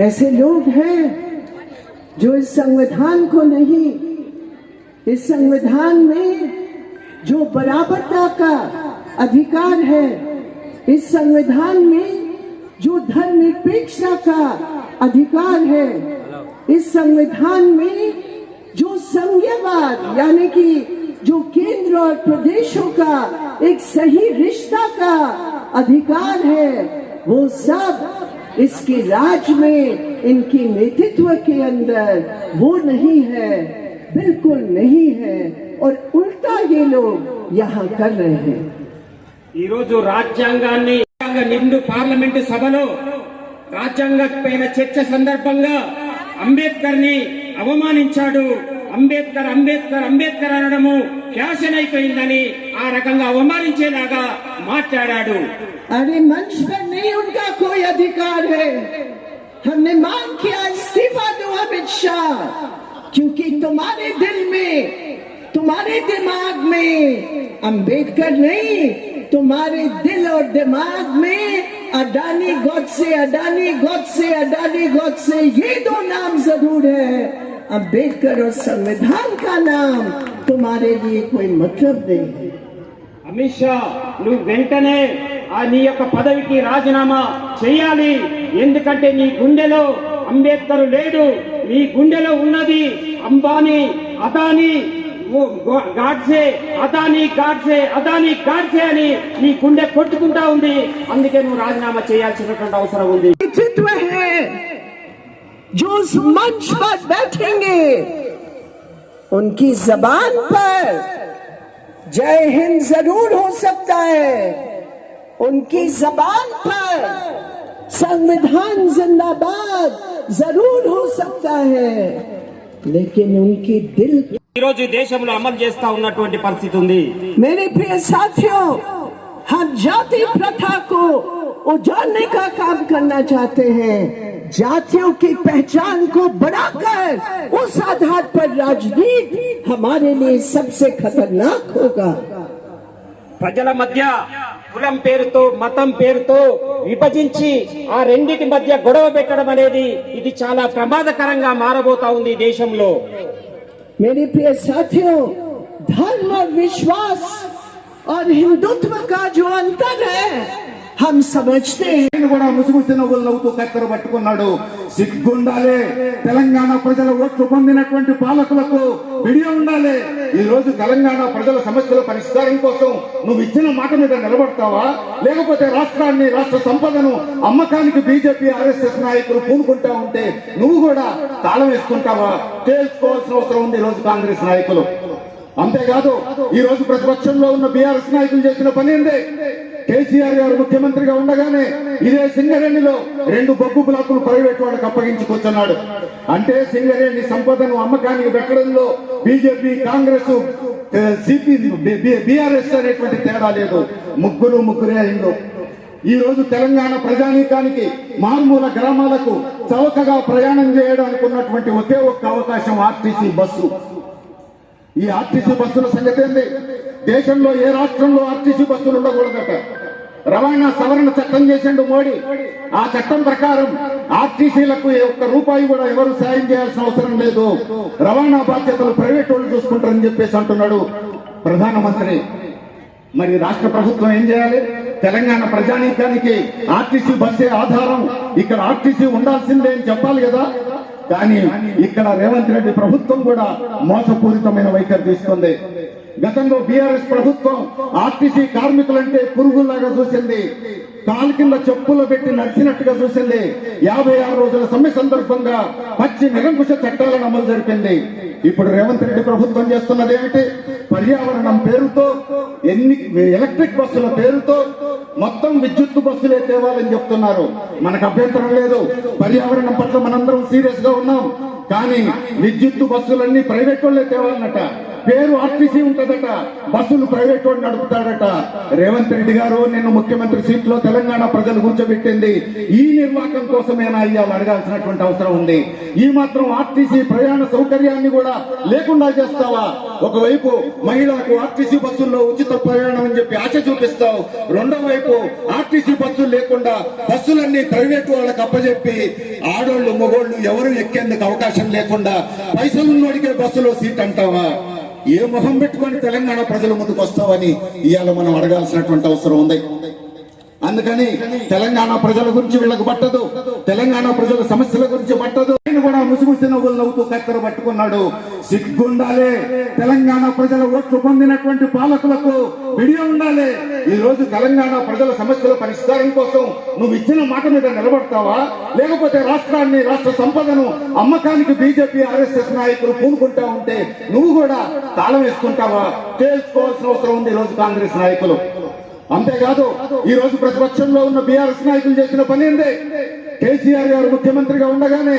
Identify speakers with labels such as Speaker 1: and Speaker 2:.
Speaker 1: ऐसे लोग हैं जो इस संविधान को नहीं, इस संविधान में जो बराबरता का अधिकार है, इस संविधान में जो धर्मनिरपेक्षता का अधिकार है, इस संविधान में जो संघीयवाद यानी कि जो केंद्र और प्रदेशों का एक सही रिश्ता का अधिकार है वो सब इसके राज में इनके नेतृत्व के अंदर वो नहीं है बिल्कुल नहीं है और उल्टा ये लोग यहाँ कर रहे हैं
Speaker 2: ఈ రోజు రాజ్యాంగాన్ని రాజ్యాంగ నిండు పార్లమెంటు సభలో రాజ్యాంగ పైన చర్చ సందర్భంగా అంబేద్కర్ ని అవమానించాడు అంబేద్కర్ అంబేద్కర్ అంబేద్కర్ అనడము ఫ్యాషన్ అయిపోయిందని ఆ రకంగా అవమానించేలాగా మాట్లాడాడు
Speaker 1: अरे मंच पर नहीं उनका कोई अधिकार है हमने मांग किया इस्तीफा दो अमित शाह क्योंकि तुम्हारे दिल में तुम्हारे दिमाग में अंबेडकर नहीं तुम्हारे दिल और दिमाग में अडानी गॉड से अडानी गॉड से अडानी गॉड से ये दो नाम जरूर है अंबेडकर और संविधान का नाम तुम्हारे लिए कोई मतलब नहीं है
Speaker 2: అమిత్ షా నువ్వు వెంటనే ఆ నీ యొక్క పదవికి రాజీనామా చేయాలి ఎందుకంటే నీ గుండెలో అంబేద్కర్ లేడు నీ గుండెలో ఉన్నది అంబానీ అదానీ ఓ గో- గాడ్సే అదానీ గాడ్సే అదానీ గాడ్సే అని నీ గుండె కొట్టుకుంటా ఉంది అందుకే నువ్వు రాజీనామా చేయాల్సినటువంటి అవసరం ఉంది
Speaker 1: नेतृत्व है जो उस मंच पर बैठेंगे उनकी जबान पर जय हिंद जरूर हो सकता है उनकी जबान पर संविधान जिंदाबाद जरूर हो सकता है लेकिन उनकी दिल
Speaker 2: ఈ రోజు దేశంలో అమలు చేస్తా ఉన్నటువంటి పరిస్థితి ఉంది
Speaker 1: मेरे प्रिय साथियों हम जाति प्रथा को उजाड़ने का काम करना चाहते हैं जातियों की पहचान को बढ़ाकर उस आधार पर राजनीति हमारे लिए सबसे खतरनाक होगा
Speaker 2: ప్రజల మధ్య కులం పేరుతో మతం పేరుతో విభజించి ఆ రెండిటి మధ్య గొడవ పెట్టడం అనేది ఇది చాలా ప్రమాదకరంగా మారబోతా ఉంది ఈ దేశంలో
Speaker 1: मेरे प्रिय साथियों धर्म और विश्वास और हिंदुत्व का जो अंतर है हम समझते हैं
Speaker 3: ఆయన కూడా ముసుగుసి నవ్వులు నవ్వుతూ కత్తెర పట్టుకున్నాడు సిగ్గుండాలి తెలంగాణ ప్రజల ఓట్లు పొందినటువంటి పాలకులకు విడియ ఉండాలి ఈ రోజు తెలంగాణ ప్రజల సమస్యల పరిష్కారం కోసం నువ్వు ఇచ్చిన మాట మీద నిలబడతావా? లేకపోతే రాష్ట్రాన్ని రాష్ట్ర సంపదను అమ్మకానికి బీజేపీ ఆర్ఎస్ఎస్ నాయకులు పూనుకుంటా ఉంటే నువ్వు కూడా తాళం వేసుకుంటావా? తేల్చుకోవాల్సిన అవసరం ఉంది ఈ రోజు కాంగ్రెస్ నాయకులు. అంతేకాదు ఈ రోజు ప్రతిపక్షంలో ఉన్న బీఆర్ఎస్ నాయకులు చేసిన పని ఏంది? కేసీఆర్ గారు ముఖ్యమంత్రిగా ఉండగానే ఇదే సింగరేణిలో రెండు బొగ్గు బ్లాకులు ప్రైవేట్ వాళ్ళకి అప్పగించుకొచ్చున్నాడు అంటే సింగరేణి సంపదను అమ్మకానికి పెట్టడంలో బీజేపీ కాంగ్రెస్ సిపి బీఆర్ఎస్ అనేటువంటి తేడా లేదు. ముగ్గురు ముగ్గురే అయిండు ఈ రోజు తెలంగాణ ప్రజానీకానికి మారుమూల గ్రామాలకు చౌకగా ప్రయాణం చేయడానికి ఉన్నటువంటి ఒకే ఒక్క అవకాశం ఆర్టీసీ బస్సు. ఈ ఆర్టీసీ బస్సుల సంగతి ఏంది? దేశంలో ఏ రాష్ట్రంలో ఆర్టీసీ బస్సులు ఉండకూడదట? రవాణా సవరణ చట్టం చేసిండు మోడీ. ఆ చట్టం ప్రకారం ఆర్టీసీలకు ఒక్క రూపాయి కూడా ఎవరు సాయం చేయాల్సిన అవసరం లేదు. రవాణా బాధ్యతలు ప్రైవేట్ వాళ్ళు చూసుకుంటారని చెప్పేసి అంటున్నాడు ప్రధానమంత్రి. మరి రాష్ట్ర ప్రభుత్వం ఏం చేయాలి? తెలంగాణ ప్రజానీకానికి ఆర్టీసీ బస్సే ఆధారం. ఇక్కడ ఆర్టీసీ ఉండాల్సిందే అని చెప్పాలి కదా? కానీ ఇక్కడ రేవంత్ రెడ్డి ప్రభుత్వం కూడా మోసపూరితమైన వైఖరి తీసుకుంది. గతంలో బీఆర్ఎస్ ప్రభుత్వం ఆర్టీసీ కార్మికులంటే పురుగుల్లాగా చూసింది. కాలు కింద చెప్పులు పెట్టి నడిచినట్టుగా చూసింది. యాభై ఆరు రోజుల సమ్మె సందర్భంగా పచ్చి నిరంకుశ చట్టాలను అమలు జరిపింది. ఇప్పుడు రేవంత్ రెడ్డి ప్రభుత్వం చేస్తున్నది ఏమిటి పర్యావరణం పేరుతో ఎన్ని ఎలక్ట్రిక్ బస్సుల పేరుతో మొత్తం విద్యుత్ బస్సులే తేవాలని చెప్తున్నారు. మనకు అభ్యంతరం లేదు. పర్యావరణం పట్ల మనందరం సీరియస్గా ఉన్నాం. కానీ విద్యుత్ బస్సులన్నీ ప్రైవేట్ వాళ్ళే తేవాలన్నట పేరు ఆర్టీసీ ఉంటదట. బస్సులు ప్రైవేట్ వాడు నడుపుతాడట రేవంత్ రెడ్డి గారు నిన్ను ముఖ్యమంత్రి సీట్లో తెలంగాణ ప్రజలు కూర్చోబెట్టింది. ఈ నిర్వాహకం కోసమేనా ఇవాళ అడగాల్సినటువంటి అవసరం ఉంది. ఈ మాత్రం ఆర్టీసీ ప్రయాణ సౌకర్యాన్ని కూడా లేకుండా చేస్తావా? ఒకవైపు మహిళలకు ఆర్టీసీ బస్సుల్లో ఉచిత ప్రయాణం అని చెప్పి ఆశ చూపిస్తావు రెండో వైపు ఆర్టీసీ బస్సులు లేకుండా బస్సులన్నీ ప్రైవేట్ వాళ్ళకి అప్పజెప్పి ఆడోళ్ళు మగోళ్ళు ఎవరు ఎక్కేందుకు అవకాశం లేకుండా పైసలు అడిగే బస్సులో సీట్ అంటావా? ఏ మొహం పెట్టుకొని తెలంగాణ ప్రజల ముందుకు వస్తావని ఇవాళ మనం అడగాల్సినటువంటి అవసరం ఉంది. అందుకని తెలంగాణ ప్రజల గురించి వీళ్ళకి పట్టదు తెలంగాణ ప్రజల సమస్యల గురించి పట్టదు. కూడా ముసుగుసి నవ్వులు నవ్వుతూ కత్తెర పట్టుకున్నాడు. సిగ్గుండాలి. తెలంగాణ ప్రజల ఓట్లు పొందినటువంటి పాలకులకు విడి ఉండాలి. ఈ రోజు తెలంగాణ ప్రజల సమస్యల పరిష్కారం కోసం నువ్వు ఇచ్చిన మాట మీద నిలబడతావా? లేకపోతే రాష్ట్రాన్ని రాష్ట్ర సంపదను అమ్మకానికి బీజేపీ ఆర్ఎస్ఎస్ నాయకులు పూనుకుంటా ఉంటే నువ్వు కూడా తాళం వేసుకుంటావా? తేల్చుకోవాల్సిన అవసరం ఉంది ఈ రోజు కాంగ్రెస్ నాయకులు. అంతేకాదు ఈ రోజు ప్రతిపక్షంలో ఉన్న బీఆర్ఎస్ నాయకులు చేసిన పని ఏంటి కేసీఆర్ గారు ముఖ్యమంత్రిగా ఉండగానే